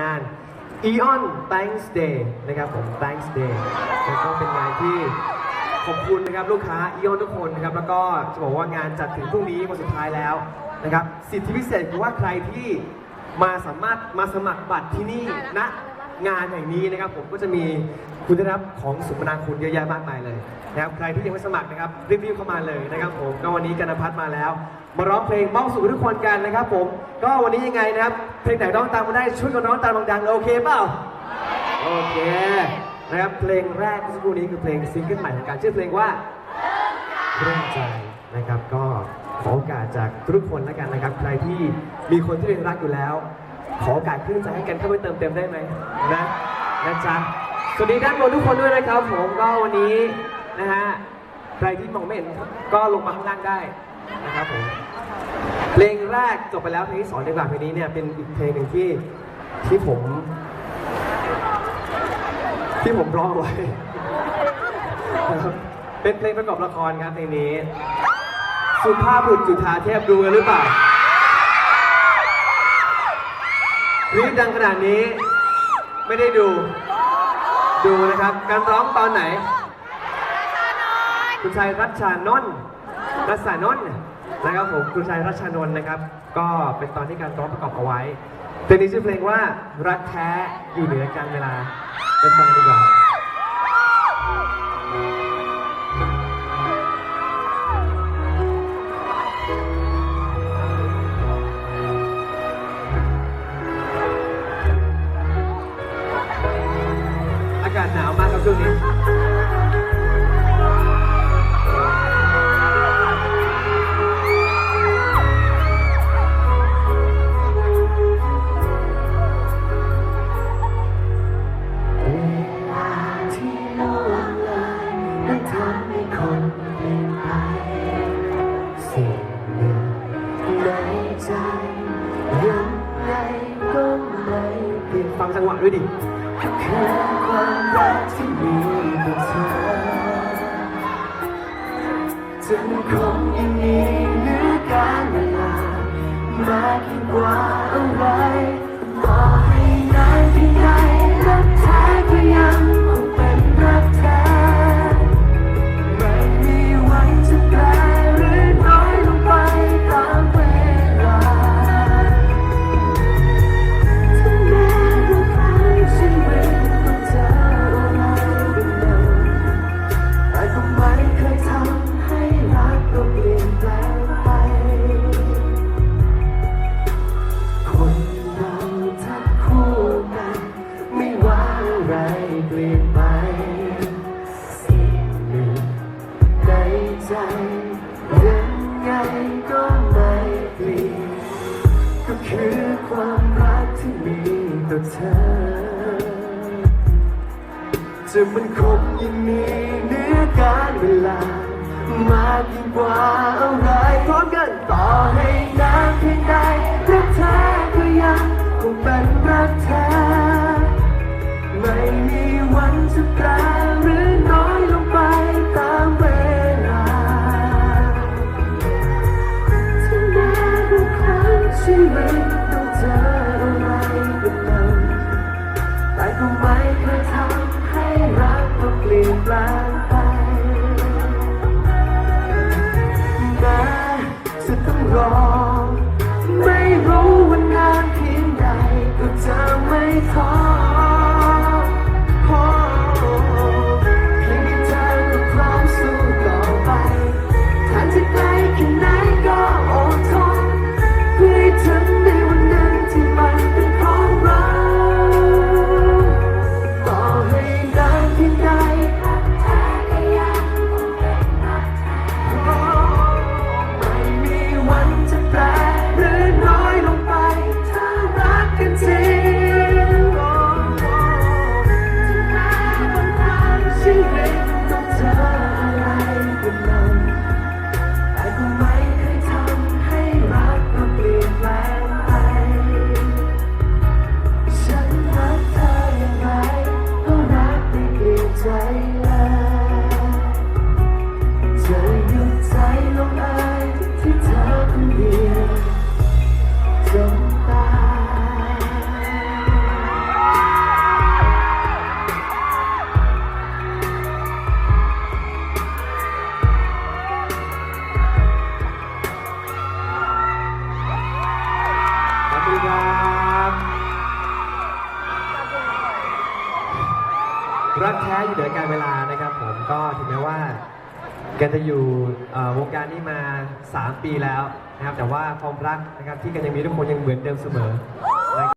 งาน Eon Thanks Day นะครับผม Thanks Day แล้วก็เป็นงานที่ขอบคุณนะครับลูกค้า Eon ทุกคนนะครับแล้วก็จะบอกว่างานจัดถึงพรุ่งนี้วันสุดท้ายแล้วนะครับสิทธิพิเศษคือว่าใครที่มาสามารถมาสมัครบัตรที่นี่ณงานแห่งนี้นะครับผมก็จะมีคุณได้รับของสุมนาคุณเยอะแยะมากมายเลยนะครับใครที่ยังไม่สมัครนะครับรีบๆเข้ามาเลยนะครับผมก็วันนี้กันพัฒมาแล้ว มาร้องเพลงมอบสู่ทุกคนกันนะครับผมก็วันนี้ยังไงนะครับ เพลงไหนร้องตามมาได้ช่วยกันร้องตามดังๆโอเคเปล่าโอเคนะครับเพลงแรกเมื่อสักครู่นี้คือเพลงซิงเกิลใหม่ของการชื่อเพลงว่าเรื่องใจนะครับก็ขอโอกาสจากทุกคนแล้วกันนะครับ ใครที่มีคนที่เป็นรักอยู่แล้ว ขอโอกาสครึ่งใจให้กันเข้าไปเติมเต็มได้ไหมนะนะจ๊ะสวัสดีด้านบนทุกคนด้วยนะครับ ผมก็วันนี้นะฮะใครที่มองไม่เห็นก็ลงมาข้างล่างได้นะครับผม เพลงแรกจบไปแล้วเพลงที่สองในแบบเพลงนี้เนี่ยเป็นอีกเพลงหนึ่งที่ที่ผม ที่ผมร้องไว้นะครับเป็นเพลงประกอบละครครับเพลงนี้ สุภาพบุรุษจุฑาเทพดูกันหรือเปล่ารีดดังขนาดนี้ ไม่ได้ดู ดูนะครับ การร้องตอนไหน คุณชายรัชชานนท์รัชชานนท์ นะครับผมคุณชายรัชชานนท์นะครับ ก็เป็นตอนที่การร้องประกอบเอาไว้เพลงนี้ชื่อเพลงว่ารักแท้อยู่เหนือการเวลาไปฟังดีกว่า ก็ไม่เปลี่ยนฟังจังหวะด้วยดิคือความรักที่มีต่อเธอจะคงอย่างนี้ ต่อเธอ จะมันคงยังมีเนื้อการเวลามากยิ่งกว่าอะไรพร้อมกันต่อให้นาน ลี่ยนแปลงไปแม้จะต้องรอ ไม่รู้ว่านานเพียงใดก็จะไม่ท้อ อยู่เหนือการเวลานะครับผมก็ถึงแม้ว่าแกจะอยู่เอ่อวงการนี้มา 3 ปีแล้วนะครับแต่ว่าความรักนะครับที่กันยังมีทุกคนยังเหมือนเดิมเสมอ